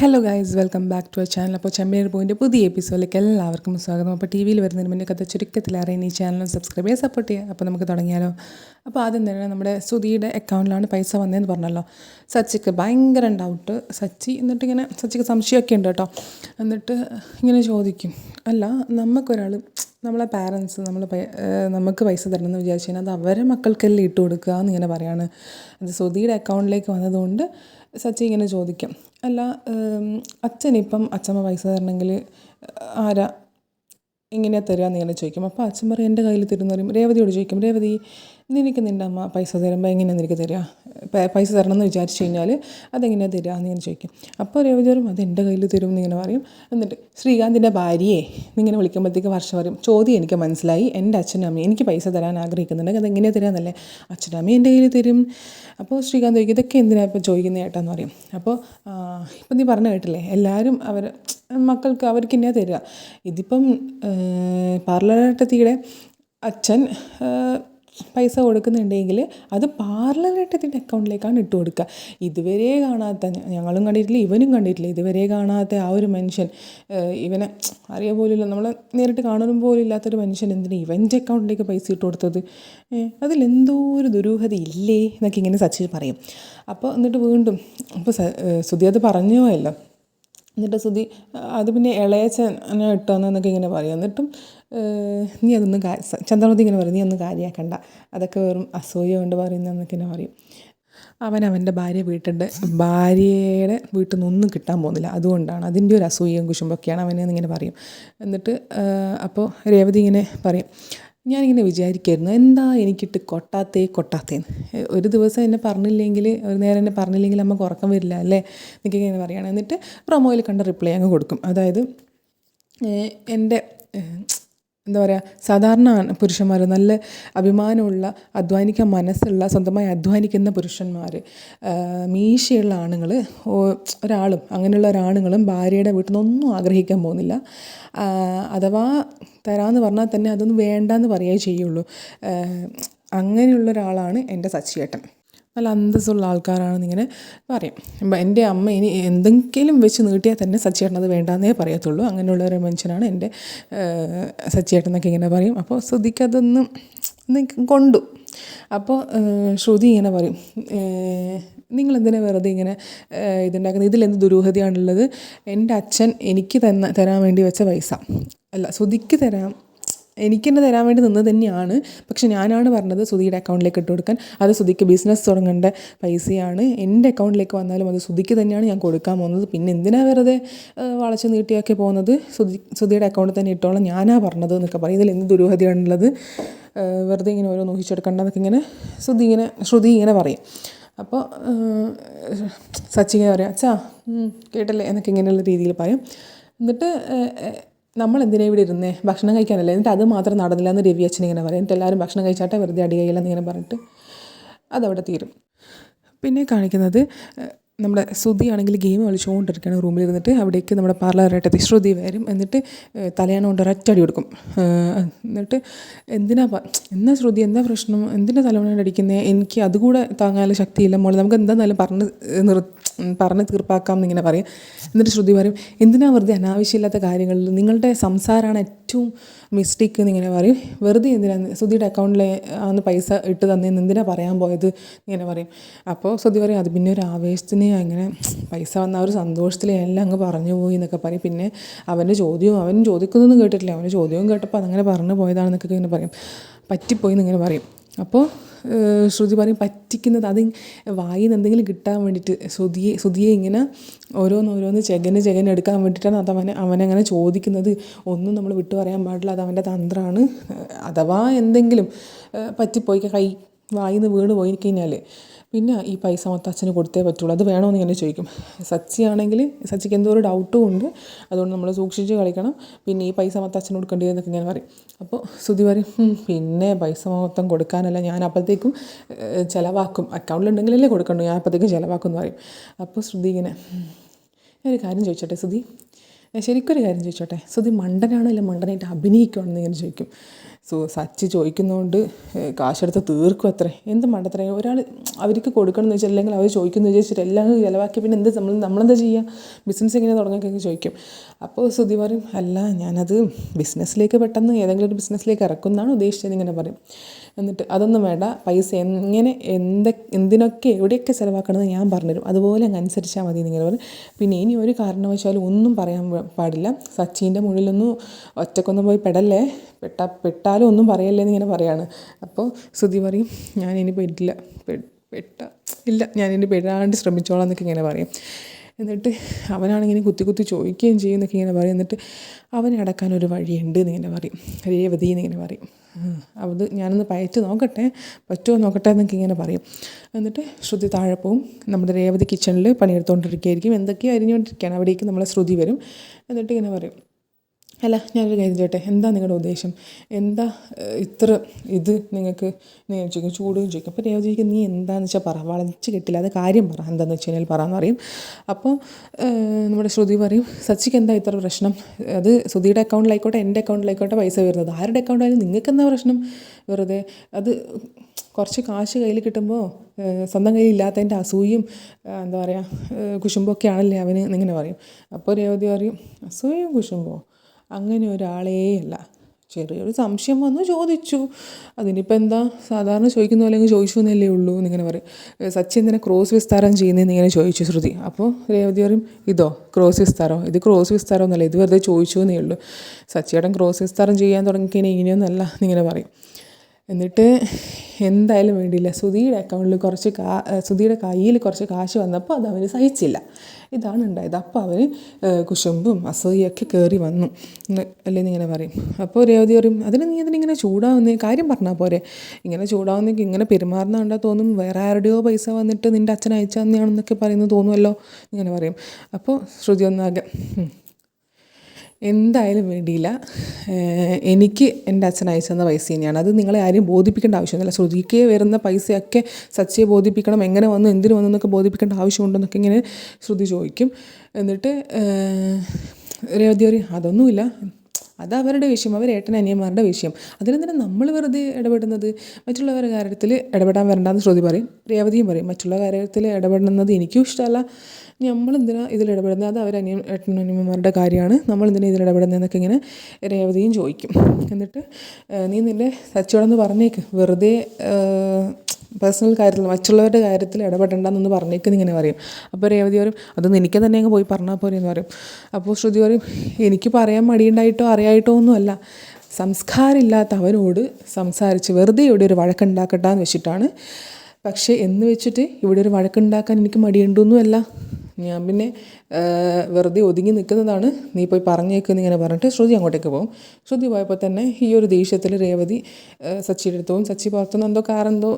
Hello guys welcome back to our channel അപ്പോൾ ചെമ്മേർ പോയിന്റെ പുതിയ എപ്പിസോഡിലേക്ക് എല്ലാവർക്കും സ്വാഗതം. അപ്പോൾ ടി വിയിൽ വരുന്നതിന് മുന്നേ കഥ ചുരുക്കത്തിൽ അറിയാൻ ഈ ചാനൽ സബ്സ്ക്രൈബ് ചെയ്യാൻ സപ്പോർട്ട് ചെയ്യുക അപ്പോൾ നമുക്ക് തുടങ്ങിയാലോ. അപ്പോൾ ആദ്യം തന്നെ നമ്മുടെ സുധിയുടെ അക്കൗണ്ടിലാണ് പൈസ വന്നതെന്ന് പറഞ്ഞല്ലോ. സച്ചിക്ക് ഭയങ്കര ഡൗട്ട് സച്ചി എന്നിട്ട് ഇങ്ങനെ സച്ചിക്ക് സംശയമൊക്കെ ഉണ്ട് കേട്ടോ. എന്നിട്ട് ഇങ്ങനെ ചോദിക്കും. അല്ല നമുക്കൊരാൾ നമ്മളെ പാരൻസ് നമ്മൾ നമുക്ക് പൈസ തരണമെന്ന് വിചാരിച്ചു കഴിഞ്ഞാൽ അത് അവരെ മക്കൾക്കെല്ലാം ഇട്ട് കൊടുക്കുക എന്നിങ്ങനെ പറയാണ്. അത് സുധിയുടെ അക്കൗണ്ടിലേക്ക് വന്നതുകൊണ്ട് സച്ചി ഇങ്ങനെ ചോദിക്കും. അല്ല അച്ഛനിപ്പം അച്ഛമ്മ പൈസ തരണമെങ്കിൽ ആരാ എങ്ങനെയാണ് തരിക എന്ന് ഇങ്ങനെ ചോദിക്കും. അപ്പോൾ അച്ഛൻ പറയും എന്റെ കയ്യിൽ തരുമെന്ന് പറയും. രേവതിയോട് ചോദിക്കും രേവതി നിനക്ക് നിന്റെ അമ്മ പൈസ തരുമ്പോൾ എങ്ങനെയാണ് നിനക്ക് തരിക പൈസ തരണം എന്ന് വിചാരിച്ചു കഴിഞ്ഞാൽ അതെങ്ങനെയാണ് തരിക എന്ന് ഞാൻ ചോദിക്കും. അപ്പോൾ രേവതി പറയും അത് എന്റെ കയ്യിൽ തരും എന്നിങ്ങനെ പറയും. എന്നിട്ട് ശ്രീകാന്തിന്റെ ഭാര്യയെ ഇങ്ങനെ വിളിക്കുമ്പോഴത്തേക്ക് വർഷം പറയും ചോദ്യം എനിക്ക് മനസ്സിലായി. എന്റെ അച്ഛനും അമ്മയും എനിക്ക് പൈസ തരാൻ ആഗ്രഹിക്കുന്നുണ്ടെങ്കിൽ അതെങ്ങനെയാണ് തരാമെന്നല്ലേ അമ്മയും എന്റെ കയ്യിൽ തരും. അപ്പോൾ ശ്രീകാന്ത് ചോദിക്കും ഇതൊക്കെ എന്തിനാണ് ഇപ്പോൾ ചോദിക്കുന്നത് ഏട്ടാന്ന് പറയും. അപ്പോൾ ഇപ്പം നീ പറഞ്ഞു കേട്ടില്ലേ? എല്ലാവരും അവർ മക്കൾക്ക് അവർക്ക് തന്നെയാണ് തരിക ഇതിപ്പം പാർലറേട്ടത്തിയുടെ അച്ഛൻ പൈസ കൊടുക്കുന്നുണ്ടെങ്കിൽ അത് പാർലറായിട്ട് ഇതിന്റെ അക്കൗണ്ടിലേക്കാണ് ഇട്ട് കൊടുക്കുക. ഇതുവരെ കാണാത്ത ഞങ്ങളും കണ്ടിട്ടില്ല ഇവനും കണ്ടിട്ടില്ല. ഇതുവരെ കാണാത്ത ആ ഒരു മനുഷ്യൻ ഇവനെ അറിയ പോലില്ല നമ്മൾ നേരിട്ട് കാണാനും പോലും ഇല്ലാത്തൊരു മനുഷ്യൻ എന്തിനാണ് ഇവന്റെ അക്കൗണ്ടിലേക്ക് പൈസ ഇട്ട് കൊടുത്തത്? അതിലെന്തോ ഒരു ദുരൂഹത ഇല്ലേ എന്നൊക്കെ ഇങ്ങനെ സച്ചിൻ പറയും. അപ്പോൾ എന്നിട്ട് വീണ്ടും അപ്പോൾ സുധി അത് പറഞ്ഞോ അല്ലോ എന്നിട്ട് സുധി അത് പിന്നെ ഇളയച്ചനെ ഇട്ടോന്നൊക്കെ ഇങ്ങനെ പറയും. എന്നിട്ടും നീ അതൊന്നും ചന്ദ്രമതി ഇങ്ങനെ പറയും നീ ഒന്നും കാര്യമാക്കണ്ട അതൊക്കെ വെറും അസൂയ കൊണ്ട് പറയുന്നതെന്നൊക്കെ ഇങ്ങനെ പറയും. അവൻ അവന്റെ ഭാര്യ വീട്ടിന്റെ ഭാര്യയുടെ വീട്ടിൽ നിന്നൊന്നും കിട്ടാൻ പോകുന്നില്ല. അതുകൊണ്ടാണ് അതിന്റെ ഒരു അസൂയയും കുശുമ്പൊക്കെയാണ് അവനെന്നിങ്ങനെ പറയും. എന്നിട്ട് അപ്പോൾ രേവതി ഇങ്ങനെ പറയും ഞാനിങ്ങനെ വിചാരിക്കായിരുന്നു എന്താ എനിക്കിട്ട് കൊട്ടാത്തേ കൊട്ടാത്തേന്ന്? ഒരു ദിവസം എന്നെ പറഞ്ഞില്ലെങ്കിൽ ഒരു നേരം എന്നെ പറഞ്ഞില്ലെങ്കിൽ നമുക്ക് ഉറക്കം വരില്ല അല്ലേ? എന്നൊക്കെ ഇങ്ങനെ പറയുകയാണ് എന്നിട്ട് പ്രൊമോയിൽ കണ്ട റിപ്ലൈ അങ്ങ് കൊടുക്കും. അതായത് എന്റെ എന്താ പറയുക സാധാരണ പുരുഷന്മാർ നല്ല അഭിമാനമുള്ള അധ്വാനിക്കാൻ മനസ്സുള്ള സ്വന്തമായി അധ്വാനിക്കുന്ന പുരുഷന്മാർ മീശയുള്ള ആണുങ്ങൾ ഒരാളും അങ്ങനെയുള്ള ഒരാണുങ്ങളും ഭാര്യയുടെ വീട്ടിൽ നിന്നൊന്നും ആഗ്രഹിക്കാൻ പോകുന്നില്ല. അഥവാ തരാമെന്ന് പറഞ്ഞാൽ തന്നെ അതൊന്നും വേണ്ടെന്ന് പറയുകയേ ചെയ്യുള്ളൂ. അങ്ങനെയുള്ള ഒരാളാണ് എന്റെ സച്ചിയേട്ടൻ. നല്ല അന്തസ്സുള്ള ആൾക്കാരാണെന്ന് ഇങ്ങനെ പറയും. എന്റെ അമ്മ ഇനി എന്തെങ്കിലും വെച്ച് നീട്ടിയാൽ തന്നെ സച്ചേട്ടൻ അത് വേണ്ടാന്നേ പറയത്തുള്ളൂ. അങ്ങനെയുള്ള ഒരു മനുഷ്യനാണ് എന്റെ സച്ചേട്ടനൊക്കെ ഇങ്ങനെ പറയും. അപ്പോൾ ശ്രുതിക്കതൊന്നും കൊണ്ടു. അപ്പോൾ ശ്രുതി ഇങ്ങനെ പറയും നിങ്ങളെന്തിനാ വെറുതെ ഇങ്ങനെ ഇതുണ്ടാക്കുന്നത് ഇതിലെന്ത് ദുരൂഹതയാണുള്ളത്? എന്റെ അച്ഛൻ എനിക്ക് തന്ന തരാൻ വേണ്ടി വെച്ച പൈസ. അല്ല ശ്രുതിക്ക് തരാം എനിക്ക് തന്നെ തരാൻ വേണ്ടി നിന്നത് തന്നെയാണ്. പക്ഷെ ഞാനാണ് പറഞ്ഞത് സുധിയുടെ അക്കൗണ്ടിലേക്ക് ഇട്ട് കൊടുക്കാൻ. അത് സുധിക്ക് ബിസിനസ് തുടങ്ങേണ്ട പൈസയാണ്. എന്റെ അക്കൗണ്ടിലേക്ക് വന്നാലും അത് സുധിക്ക് തന്നെയാണ് ഞാൻ കൊടുക്കാൻ പോകുന്നത്. പിന്നെ എന്തിനാ വെറുതെ വളച്ച് നീട്ടിയൊക്കെ പോകുന്നത്? സുധി സുധിയുടെ അക്കൗണ്ടിൽ തന്നെ ഇട്ടോളാം. ഞാനാ പറഞ്ഞത് എന്നൊക്കെ പറയും. ഇതിൽ എന്ത് ദുരൂഹതയാണുള്ളത്? വെറുതെ ഇങ്ങനെ ഓരോ എന്നൊക്കെ ഇങ്ങനെ ശ്രുതി ഇങ്ങനെ ശ്രുതി ഇങ്ങനെ പറയും. അപ്പോൾ സച്ചി ഇങ്ങനെ പറയാം അച്ഛാ കേട്ടല്ലേ? എന്നൊക്കെ ഇങ്ങനെയുള്ള രീതിയിൽ പറയും. എന്നിട്ട് നമ്മൾ എന്തിനാണ് ഇവിടെ ഇരുന്നേ? ഭക്ഷണം കഴിക്കാനല്ലേ? എന്നിട്ട് അത് മാത്രം നടന്നില്ല എന്ന് രവി അച്ഛൻ ഇങ്ങനെ പറയും. എന്നിട്ട് എല്ലാവരും ഭക്ഷണം കഴിച്ചാട്ടെ വെറുതെ അടി കയ്യില്ലെന്ന് ഇങ്ങനെ പറഞ്ഞിട്ട് അതവിടെ തീരും. പിന്നെ കാണിക്കുന്നത് നമ്മുടെ ശ്രുതിയാണെങ്കിൽ ഗെയിം കളിച്ചുകൊണ്ടിരിക്കുകയാണ് റൂമിൽ ഇരുന്നിട്ട്. അവിടേക്ക് നമ്മുടെ പാർലറായിട്ട് ശ്രുതി വരും. എന്നിട്ട് തലയാണ കൊണ്ട് ഒരറ്റടി കൊടുക്കും. എന്നിട്ട് എന്തിനാ എന്നാ ശ്രുതി എന്താ പ്രശ്നം? എന്തിനാ തലവണ അടിക്കുന്നത് എനിക്ക് അതുകൂടെ താങ്ങാനുള്ള ശക്തിയില്ല മോളെ. നമുക്ക് എന്താന്നാലും പറഞ്ഞ് നിർ പറഞ്ഞ് തീർപ്പാക്കാം എന്നിങ്ങനെ പറയും. എന്നിട്ട് ശ്രുതി പറയും എന്തിനാ വെറുതെ അനാവശ്യമില്ലാത്ത കാര്യങ്ങളിൽ നിങ്ങളുടെ സംസാരമാണ് ഏറ്റവും മിസ്റ്റേക്ക് എന്നിങ്ങനെ പറയും. വെറുതെ എന്തിനാണ് ശ്രുതിയുടെ അക്കൗണ്ടിൽ അന്ന് പൈസ ഇട്ട് തന്നേന്ന് എന്തിനാ പറയാൻ പോയത്? ഇങ്ങനെ പറയും. അപ്പോൾ ശ്രുതി പറയും അത് പിന്നെ ഒരു ആവേശത്തിന് അങ്ങനെ പൈസ വന്ന ഒരു സന്തോഷത്തിൽ എല്ലാം അങ്ങ് പറഞ്ഞു പോയി എന്നൊക്കെ പറയും. പിന്നെ അവന്റെ ചോദ്യവും അവൻ ചോദിക്കുന്നൊന്നും കേട്ടിട്ടില്ല. അവന്റെ ചോദ്യവും കേട്ടപ്പോൾ അതങ്ങനെ പറഞ്ഞു പോയതാണെന്നൊക്കെ ഇങ്ങനെ പറയും. പറ്റിപ്പോയി എന്നിങ്ങനെ പറയും. അപ്പോൾ ശ്രുതി പറയും പറ്റിക്കുന്നത് അത് വായിൽ നിന്ന് എന്തെങ്കിലും കിട്ടാൻ വേണ്ടിയിട്ട് ശ്രുതിയെ ശ്രുതിയെ ഇങ്ങനെ ഓരോന്ന് ഓരോന്ന് ചെകന് ചെകന് എടുക്കാൻ വേണ്ടിയിട്ടാണ് അത് അവനെ അവനങ്ങനെ ചോദിക്കുന്നത്. ഒന്നും നമ്മൾ വിട്ടു പറയാൻ പാടില്ല. അത് അവന്റെ തന്ത്രമാണ്. അഥവാ എന്തെങ്കിലും പറ്റിപ്പോയി. കൈ വായിൽ നിന്ന് വീണ് പോയി കഴിഞ്ഞാൽ പിന്നെ ഈ പൈസ മൊത്തം അച്ഛന് കൊടുത്തേ പറ്റുള്ളൂ. അത് വേണമെന്ന് ഇങ്ങനെ ചോദിക്കും. സച്ചിയാണെങ്കിൽ സച്ചിക്ക് എന്തോ ഒരു ഡൗട്ടും ഉണ്ട്. അതുകൊണ്ട് നമ്മൾ സൂക്ഷിച്ച് കളിക്കണം. പിന്നെ ഈ പൈസ മൊത്തം അച്ഛന് കൊടുക്കേണ്ടി എന്നൊക്കെ ഞാൻ പറയും. അപ്പോൾ സുതി പറയും പിന്നെ പൈസ മൊത്തം കൊടുക്കാനല്ല ഞാൻ അപ്പോഴത്തേക്കും ചിലവാക്കും. അക്കൗണ്ടിലുണ്ടെങ്കിലല്ലേ കൊടുക്കണ്ടു. ഞാൻ അപ്പോഴത്തേക്കും ചിലവാക്കും എന്ന് പറയും. അപ്പോൾ ശ്രുതി ഇങ്ങനെ ഞാനൊരു കാര്യം ചോദിച്ചോട്ടെ സുതി ശരിക്കൊരു കാര്യം ചോദിച്ചോട്ടെ? സുതി മണ്ടനാണോ അല്ല മണ്ടനായിട്ട് അഭിനയിക്കുകയാണെന്ന് ഇങ്ങനെ ചോദിക്കും. സോ സച്ചി ചോദിക്കുന്നതുകൊണ്ട് കാശെടുത്ത് തീർക്കും അത്രേ എന്ത് മണ്ടത്രേ ഒരാൾ അവർക്ക് കൊടുക്കണമെന്ന് വെച്ചാൽ അല്ലെങ്കിൽ അവർ ചോദിക്കുന്നു വിചാരിച്ചിട്ട് എല്ലാം ചിലവാക്കി പിന്നെ എന്ത് നമ്മൾ നമ്മളെന്താ ചെയ്യുക ബിസിനസ് എങ്ങനെ തുടങ്ങിയൊക്കെ ചോദിക്കും. അപ്പോൾ ശ്രുതി പറയും അല്ല ഞാനത് ബിസിനസ്സിലേക്ക് പെട്ടെന്ന് ഏതെങ്കിലും ഒരു ബിസിനസ്സിലേക്ക് ഇറക്കുന്നതാണ് ഉദ്ദേശിച്ചത് ഇങ്ങനെ പറയും. എന്നിട്ട് അതൊന്നും വേണ്ട പൈസ എങ്ങനെ എന്ത് എന്തിനൊക്കെ എവിടെയൊക്കെ ചിലവാക്കണമെന്ന് ഞാൻ പറഞ്ഞുതരും. അതുപോലെ അങ്ങ് അനുസരിച്ചാൽ മതി എന്നിങ്ങനെ പറയും. പിന്നെ ഇനി ഒരു കാരണവശാലും ഒന്നും പറയാൻ പാടില്ല. സച്ചിന്റെ മുകളിലൊന്നും ഒറ്റക്കൊന്നും പോയി പെടല്ലേ? പെട്ടാ പെട്ടാലും ഒന്നും പറയല്ലേ എന്നിങ്ങനെ പറയാണ്. അപ്പോൾ ശ്രുതി പറയും ഞാൻ ഇനി പെട്ടില്ല പെട്ട ഇല്ല ഞാൻ ഇനി പെടാണ്ട് ശ്രമിച്ചോളാം എന്നൊക്കെ ഇങ്ങനെ പറയും. എന്നിട്ട് അവനാണിങ്ങനെ കുത്തി കുത്തി ചോദിക്കുകയും ചെയ്യും എന്നൊക്കെ ഇങ്ങനെ പറയും. എന്നിട്ട് അവനെ അടക്കാൻ ഒരു വഴിയുണ്ട് എന്നിങ്ങനെ പറയും. രേവതി എന്നിങ്ങനെ പറയും. അത് ഞാനൊന്ന് പയറ്റ് നോക്കട്ടെ പറ്റുമോ നോക്കട്ടെ എന്നൊക്കെ ഇങ്ങനെ പറയും. എന്നിട്ട് ശ്രുതി താഴെ പോവും. നമ്മുടെ രേവതി കിച്ചണിൽ പണിയെടുത്തുകൊണ്ടിരിക്കുകയായിരിക്കും എന്തൊക്കെയോ അരിഞ്ഞുകൊണ്ടിരിക്കുകയാണ് അവിടേക്ക് നമ്മളെ ശ്രുതി വരും. എന്നിട്ട് ഇങ്ങനെ പറയും. അല്ല ഞാനൊരു കാര്യം ചോട്ടെ എന്താ നിങ്ങളുടെ ഉദ്ദേശം? എന്താ ഇത്ര ഇത് നിങ്ങൾക്ക് നിങ്ങൾ ചോദിക്കും ചൂട് ചോദിക്കും? അപ്പോൾ രേവതി ചോദിക്കും നീ എന്താണെന്ന് വെച്ചാൽ പറ വളച്ച് കെട്ടില്ല അത് കാര്യം പറ എന്താണെന്ന് വെച്ച് കഴിഞ്ഞാൽ പറയാന്ന് പറയും. അപ്പോൾ നമ്മുടെ ശ്രുതി പറയും സച്ചിക്ക് എന്താ ഇത്ര പ്രശ്നം? അത് ശ്രുതിയുടെ അക്കൗണ്ടിലായിക്കോട്ടെ എന്റെ അക്കൗണ്ടിലായിക്കോട്ടെ പൈസ വരുന്നത്. ആരുടെ അക്കൗണ്ടായാലും നിങ്ങൾക്ക് എന്താ പ്രശ്നം? വെറുതെ അത് കുറച്ച് കാശ് കയ്യിൽ കിട്ടുമ്പോൾ സ്വന്തം കയ്യിൽ ഇല്ലാത്തതിന്റെ അസൂയും എന്താ പറയുക കുശുമ്പൊക്കെ ആണല്ലേ അവന് എന്നിങ്ങനെ പറയും. അപ്പോൾ രേവതി പറയും അസൂയും കുശുമ്പോ? അങ്ങനെ ഒരാളേ അല്ല ചെറിയൊരു സംശയം വന്നു ചോദിച്ചു. അതിനിപ്പോൾ എന്താ? സാധാരണ ചോദിക്കുന്ന പോലെ അങ്ങ് ചോദിച്ചു എന്നല്ലേ ഉള്ളൂ എന്നിങ്ങനെ പറയും. സച്ചിൻ തന്നെ ക്രോസ് വിസ്താരം ചെയ്യുന്നതെന്ന് ഇങ്ങനെ ചോദിച്ചു ശ്രുതി. അപ്പോൾ രേവതി പറയും ഇതോ ക്രോസ് വിസ്താരം? ഇത് ക്രോസ് വിസ്താരം എന്നല്ല ഇത് വെറുതെ ചോദിച്ചു എന്നേ ഉള്ളൂ. സച്ചിയേട്ടൻ ക്രോസ് വിസ്താരം ചെയ്യാൻ തുടങ്ങിക്കഴിഞ്ഞാൽ ഇങ്ങനെയൊന്നല്ല എന്നിങ്ങനെ പറയും. എന്നിട്ട് എന്തായാലും വേണ്ടിയില്ല. സുധിയുടെ അക്കൗണ്ടിൽ കുറച്ച് കാ സുധിയുടെ കയ്യിൽ കുറച്ച് കാശ് വന്നപ്പോൾ അത് അവർ സഹിച്ചില്ല. ഇതാണ് ഉണ്ടായത്. അപ്പോൾ ഏഹ്, കുശുമ്പും അസൂയൊക്കെ കയറി വന്നു. അല്ലേ ഇങ്ങനെ പറയും. അപ്പോൾ രേവതി പറയും അതിന് നീ അതിനിങ്ങനെ ചൂടാവുന്നേ? കാര്യം പറഞ്ഞാൽ പോരെ. ഇങ്ങനെ ചൂടാവുന്നെങ്കിൽ ഇങ്ങനെ പെരുമാറുന്ന കണ്ടാൽ തോന്നും വേറെ ആരുടെയോ പൈസ വന്നിട്ട് നിന്റെ അച്ഛൻ അയച്ചു തന്നെയാണെന്നൊക്കെ പറയുന്നത് തോന്നുമല്ലോ? ഇങ്ങനെ പറയും. അപ്പോൾ ശ്രുതി ഒന്നാകെ "ഉം, എന്തായാലും വേണ്ടിയില്ല. എനിക്ക് എന്റെ അച്ഛൻ അയച്ചു തന്ന പൈസ തന്നെയാണ് അത് നിങ്ങളെ ആരെയും ബോധിപ്പിക്കേണ്ട ആവശ്യമൊന്നുമില്ല. ശ്രുതിക്ക് വരുന്ന പൈസയൊക്കെ സച്ചയെ ബോധിപ്പിക്കണം എങ്ങനെ വന്നു എന്തിനു വന്നു എന്നൊക്കെ ബോധിപ്പിക്കേണ്ട ആവശ്യമുണ്ടെന്നൊക്കെ ഇങ്ങനെ ശ്രുതി ചോദിക്കും. എന്നിട്ട് രേവതി പറയും അതൊന്നുമില്ല. അത് അവരുടെ വിഷയം അവർ ഏട്ടൻ അനിയന്മാരുടെ വിഷയം. അതിനെന്തിനാ നമ്മൾ വെറുതെ ഇടപെടുന്നത്? മറ്റുള്ളവരുടെ കാര്യത്തിൽ ഇടപെടാൻ വരണ്ടെന്ന് ശ്രുതി പറയും രേവതിയും പറയും മറ്റുള്ള കാര്യത്തിൽ ഇടപെടുന്നത് എനിക്കും ഇഷ്ടമല്ല. നമ്മളെന്തിനാ ഇതിൽ ഇടപെടുന്നത്? അത് അവർ അനിയൻ ഏട്ടൻ അനിയന്മാരുടെ കാര്യമാണ്. നമ്മളെന്തിനാ ഇതിൽ ഇടപെടുന്നതെന്നൊക്കെ ഇങ്ങനെ രേവതിയും ചോദിക്കും. എന്നിട്ട് നീ നിന്റെ സച്ചോടെന്ന് പറഞ്ഞേക്ക്. വെറുതെ പേഴ്സണൽ കാര്യത്തിൽ മറ്റുള്ളവരുടെ കാര്യത്തിൽ ഇടപെടേണ്ടെന്ന് പറഞ്ഞേക്കുന്ന ഇങ്ങനെ പറയും. അപ്പോൾ രേവതി പറയും അതൊന്നും എനിക്ക് തന്നെ അങ്ങ് പോയി പറഞ്ഞാൽ പോരെ എന്ന് പറയും. അപ്പോൾ ശ്രുതി പറയും എനിക്ക് പറയാൻ മടിയുണ്ടായിട്ടോ അറിയായിട്ടോ ഒന്നുമല്ല. സംസ്കാരമില്ലാത്ത അവനോട് സംസാരിച്ച് വെറുതെ ഇവിടെ ഒരു വഴക്കുണ്ടാക്കട്ടെ എന്ന് വെച്ചിട്ടാണ്. പക്ഷേ എന്ന് വെച്ചിട്ട് ഇവിടെ ഒരു വഴക്കുണ്ടാക്കാൻ എനിക്ക് മടിയുണ്ടൊന്നുമല്ല. ഞാൻ പിന്നെ വെറുതെ ഒതുങ്ങി നിൽക്കുന്നതാണ് നീ പോയി പറഞ്ഞേക്കെന്ന് ഇങ്ങനെ പറഞ്ഞിട്ട് ശ്രുതി അങ്ങോട്ടേക്ക് പോകും. ശ്രുതി പോയപ്പോൾ തന്നെ ഈ ഒരു ദേഷ്യത്തിൽ രേവതി സച്ചിയുടെ അടുത്ത് പോകും. സച്ചി പുറത്തുനിന്ന് എന്തോ കാറെന്തോ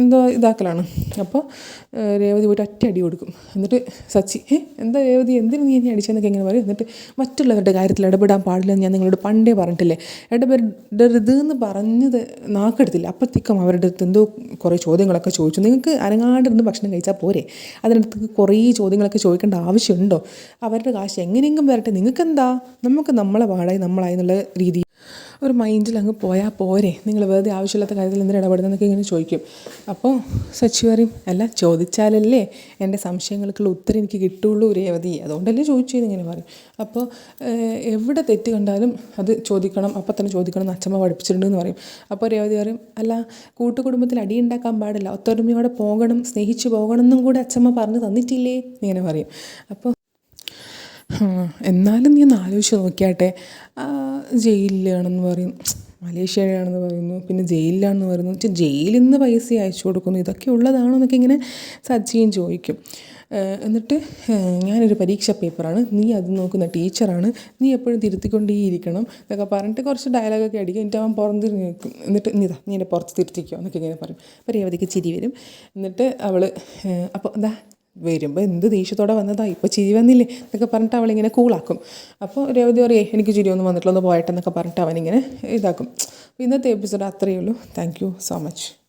എന്തോ ഇതാക്കലാണ്. അപ്പോൾ രേവതി പോയിട്ട് ഒറ്റ അടി കൊടുക്കും. എന്നിട്ട് സച്ചി ഏ എന്താ രേവതി എന്തിനു നീ എന്നെ അടിച്ചെന്നൊക്കെ ഇങ്ങനെ പറയും. എന്നിട്ട് മറ്റുള്ളവരുടെ കാര്യത്തിൽ ഇടപെടാൻ പാടില്ലെന്ന് ഞാൻ നിങ്ങളോട് പണ്ടേ പറഞ്ഞിട്ടില്ലേ? ഇടപെടരുത് എന്ന് പറഞ്ഞത് നാക്കെടുത്തില്ല. അപ്പോഴത്തേക്കും അവരുടെ അടുത്ത് എന്തോ കുറേ ചോദ്യങ്ങളൊക്കെ ചോദിച്ചു. നിങ്ങൾക്ക് അരങ്ങാണ്ടിരുന്ന് ഭക്ഷണം കഴിച്ചാൽ പോരെ? അതിനടുത്ത് കുറേ ചോദ്യങ്ങളൊക്കെ ചോദിക്കേണ്ട ആവശ്യമുണ്ടോ? അവരുടെ കാശ് എങ്ങനെയെങ്കിലും വരട്ടെ. നിങ്ങൾക്കെന്താ? നമുക്ക് നമ്മളെ വാടായി നമ്മളായി എന്നുള്ള രീതി ഒരു മൈൻഡിൽ അങ്ങ് പോയാൽ പോരെ. നിങ്ങൾ വെറുതെ ആവശ്യമില്ലാത്ത കാര്യത്തിൽ എന്തിനാണ് ഇടപെടുന്നതെന്നൊക്കെ ഇങ്ങനെ ചോദിക്കും. അപ്പോൾ സച്ചി പറയും അല്ല ചോദിച്ചാലല്ലേ എന്റെ സംശയങ്ങൾക്കുള്ള ഉത്തരം എനിക്ക് കിട്ടുള്ളൂ രേവതി അതുകൊണ്ടല്ലേ ചോദിച്ചു ഇങ്ങനെ പറയും. അപ്പോൾ എവിടെ തെറ്റ് കണ്ടാലും അത് ചോദിക്കണം അപ്പം തന്നെ ചോദിക്കണം എന്ന് അച്ഛമ്മ പഠിപ്പിച്ചിട്ടുണ്ടെന്ന് പറയും. അപ്പോൾ രേവതി പറയും അല്ല കൂട്ടുകുടുംബത്തിൽ അടിയുണ്ടാക്കാൻ പാടില്ല. ഒത്തൊരുമയോടെ പോകണം സ്നേഹിച്ച് പോകണം എന്നും കൂടെ അച്ഛമ്മ പറഞ്ഞു തന്നിട്ടില്ലേ? ഇങ്ങനെ പറയും. അപ്പോൾ എന്നാലും നീ ഒന്ന് ആലോചിച്ച് നോക്കിയാട്ടെ. ജയിലിലാണെന്ന് പറയുന്നു മലേഷ്യയിലാണെന്ന് പറയുന്നു. പിന്നെ ജയിലിലാണെന്ന് പറയുന്നു. വെച്ചാൽ ജയിലിൽ നിന്ന് പൈസ അയച്ചു കൊടുക്കുന്നു. ഇതൊക്കെ ഉള്ളതാണോ എന്നൊക്കെ ഇങ്ങനെ സച്ചിയും ചോദിക്കും. എന്നിട്ട് ഞാനൊരു പരീക്ഷ പേപ്പറാണ്. നീ അത് നോക്കുന്ന ടീച്ചറാണ്. നീ എപ്പോഴും തിരുത്തിക്കൊണ്ടേയിരിക്കണം എന്നൊക്കെ പറഞ്ഞിട്ട് കുറച്ച് ഡയലോഗൊക്കെ അടിക്കും. എന്നിട്ട് അവൻ പുറന്തിരിഞ്ഞ് നിൽക്കും. എന്നിട്ട് നീ ഇതാ നീ എന്റെ പുറത്ത് തിരുത്തിക്കോ എന്നൊക്കെ ഇങ്ങനെ പറയും. അപ്പോൾ രേവതിക്ക് ചിരി വരും. എന്നിട്ട് അവൾ അപ്പോൾ എന്താ വരുമ്പോൾ എന്ത് ദേഷ്യത്തോടെ വന്നതാ? ഇപ്പോൾ ചിരി വന്നില്ലേ? എന്നൊക്കെ പറഞ്ഞിട്ട് അവളിങ്ങനെ കൂളാക്കും അപ്പോൾ രേവതി പറയേ എനിക്ക് ചിരി ഒന്നും വന്നിട്ടില്ല ഒന്ന് പോയട്ടെ എന്നൊക്കെ പറഞ്ഞിട്ട് അവനിങ്ങനെ ഇതാക്കും. അപ്പോൾ ഇന്നത്തെ എപ്പിസോഡ് അത്രയേ ഉള്ളൂ. Thank you so much